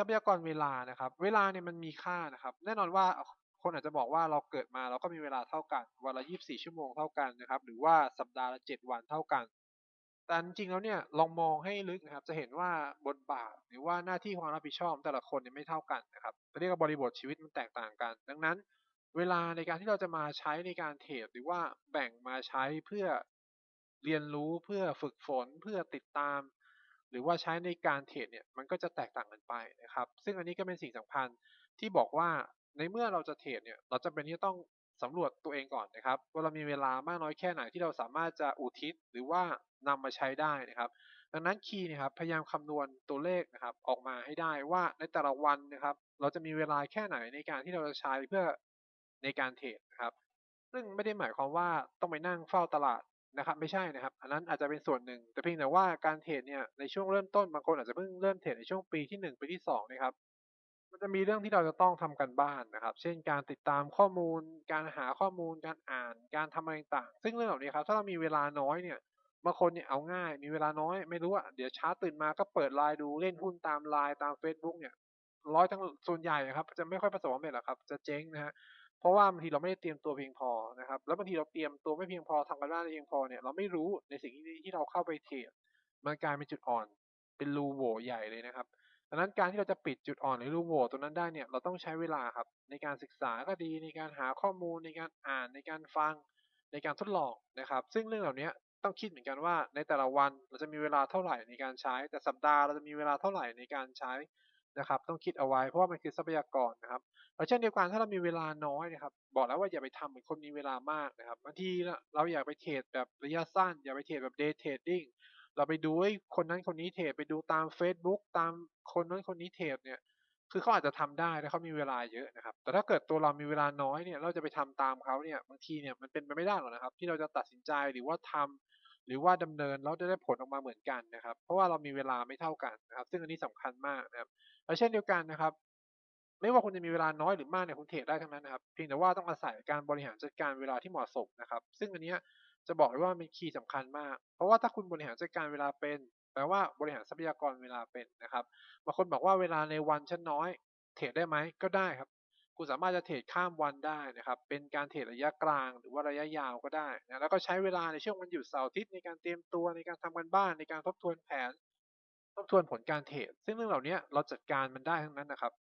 ทรัพยากรเวลานะครับ เวลาเนี่ยมันมีค่านะครับ แน่นอนว่าคนอาจจะบอกว่าเราเกิดมาเราก็มีเวลาเท่ากันวันละ 24 ชั่วโมงเท่ากันนะครับ หรือว่าสัปดาห์ละ 7 วันเท่ากัน แต่จริงๆแล้วเนี่ยลองมองให้ลึกนะครับ จะเห็นว่าบทบาทหรือว่าหน้าที่ความรับผิดชอบแต่ละคนเนี่ยไม่เท่ากันนะครับเรียกว่าบริบทชีวิตมันแตกต่างกัน ดังนั้น เวลาในการที่เราจะมาใช้ในการเทรดหรือว่าแบ่งมาใช้เพื่อเรียนรู้เพื่อฝึกฝนเพื่อติดตาม หรือว่าใช้ในการเทรดเนี่ยมันก็จะแตกต่างกันไปนะครับ ซึ่งอันนี้ก็เป็นสิ่งสำคัญที่บอกว่าในเมื่อเราจะเทรดเนี่ยเราจะเป็นที่ต้องสำรวจตัวเองก่อนนะครับว่าเรามีเวลามากน้อยแค่ไหนที่เราสามารถจะอุทิศหรือว่านำมาใช้ได้นะครับ ดังนั้นคีย์นะครับพยายามคำนวณตัวเลขนะครับออกมาให้ได้ว่าในแต่ละวันนะครับ เราจะมีเวลาแค่ไหนในการที่เราจะใช้เพื่อในการเทรดนะครับ ซึ่งไม่ได้หมายความว่าต้องไปนั่งเฝ้าตลาด นะครับไม่ใช่นะครับ อันนั้นอาจจะเป็นส่วนหนึ่ง แต่เพียงแต่ว่าการเทรดเนี่ยในช่วงเริ่มต้นบางคนอาจจะเพิ่งเริ่มเทรดในช่วงปีที่หนึ่งปีที่สองนะครับ มันจะมีเรื่องที่เราจะต้องทำกันบ้านนะครับ เช่นการติดตามข้อมูล การหาข้อมูล การอ่าน การทำอะไรต่างซึ่งเรื่องเหล่านี้ครับถ้าเรามีเวลาน้อยเนี่ยบางคนเนี่ยเอาง่าย มีเวลาน้อยไม่รู้อะเดี๋ยวเช้าตื่นมาก็เปิดไลน์ดูเล่นหุ้นตามไลน์ตาม Facebook เนี่ยร้อยทั้งส่วนใหญ่ครับ จะไม่ค่อยประสบความสำเร็จหรอกครับ จะเจ๊งนะฮะ เพราะว่าบางทีเราไม่ได้เตรียมตัวเพียงพอนะครับ แล้วบางทีเราเตรียมตัวไม่เพียงพอทำกันบ้านไม่เพียงพอเนี่ยเราไม่รู้ในสิ่งที่ที่เราเข้าไปเทรดมันกลายเป็นจุดอ่อน เป็นรูโหว่ใหญ่เลยนะครับดังนั้นการที่เราจะปิดจุดอ่อนหรือรูโหว่ตรงนั้นได้เนี่ยเราต้องใช้เวลาครับในการศึกษาก็ดีในการหาข้อมูลในการอ่านในการฟังในการทดลองนะครับ ซึ่งเรื่องเหล่านี้ต้องคิดเหมือนกันว่าในแต่ละวันเราจะมีเวลาเท่าไหร่ในการใช้ แต่สัปดาห์เราจะมีเวลาเท่าไหร่ในการใช้ นะครับ ต้องคิดเอาไว้เพราะว่ามันคือทรัพยากรนะครับแล้วเช่นเดียวกันถ้าเรามีเวลาน้อยนะครับ บอกแล้วว่าอย่าไปทำเหมือนคนมีเวลามากนะครับบางทีเราอยากไปเทรดแบบระยะสั้น อย่าไปเทรดแบบ day trading เราไปดูคนนั้นคนนี้เทรดไปดูตาม Facebook ตามคนนั้นคนนี้เทรดเนี่ยคือเขาอาจจะทำได้ถ้าเขามีเวลาเยอะนะครับ แต่ถ้าเกิดตัวเรามีเวลาน้อยเนี่ย เราจะไปทำตามเขาเนี่ย บางทีเนี่ยมันเป็นไปไม่ได้หรอกนะครับ ที่เราจะตัดสินใจหรือว่าทำ หรือว่าดำเนินแล้วจะได้ผลออกมาเหมือนกันนะครับ เพราะว่าเรามีเวลาไม่เท่ากันนะครับ ซึ่งอันนี้สำคัญมากนะครับและเช่นเดียวกันนะครับ ไม่ว่าคุณจะมีเวลาน้อยหรือมากเนี่ยคุณเทรดได้ทั้งนั้นนะครับ เพียงแต่ว่าต้องอาศัยการบริหารจัดการเวลาที่เหมาะสมนะครับ ซึ่งอันนี้จะบอกเลยว่าเป็นคีย์สำคัญมาก เพราะว่าถ้าคุณบริหารจัดการเวลาเป็น แปลว่าบริหารทรัพยากรเวลาเป็นนะครับบางคนบอกว่าเวลาในวันฉันน้อย เทรดได้ไหมก็ได้ครับ คุณสามารถจะเทรดข้ามวันได้นะครับ เป็นการเทรดระยะกลางหรือว่าระยะยาวก็ได้นะแล้วก็ใช้เวลาในช่วงวันหยุดเสาร์อาทิตย์ในการเตรียมตัวในการทำกันบ้านในการทบทวนแผน ทบทวนผลการเทรดซึ่งเรื่องเหล่านี้เราจัดการมันได้ทั้งนั้นนะครับ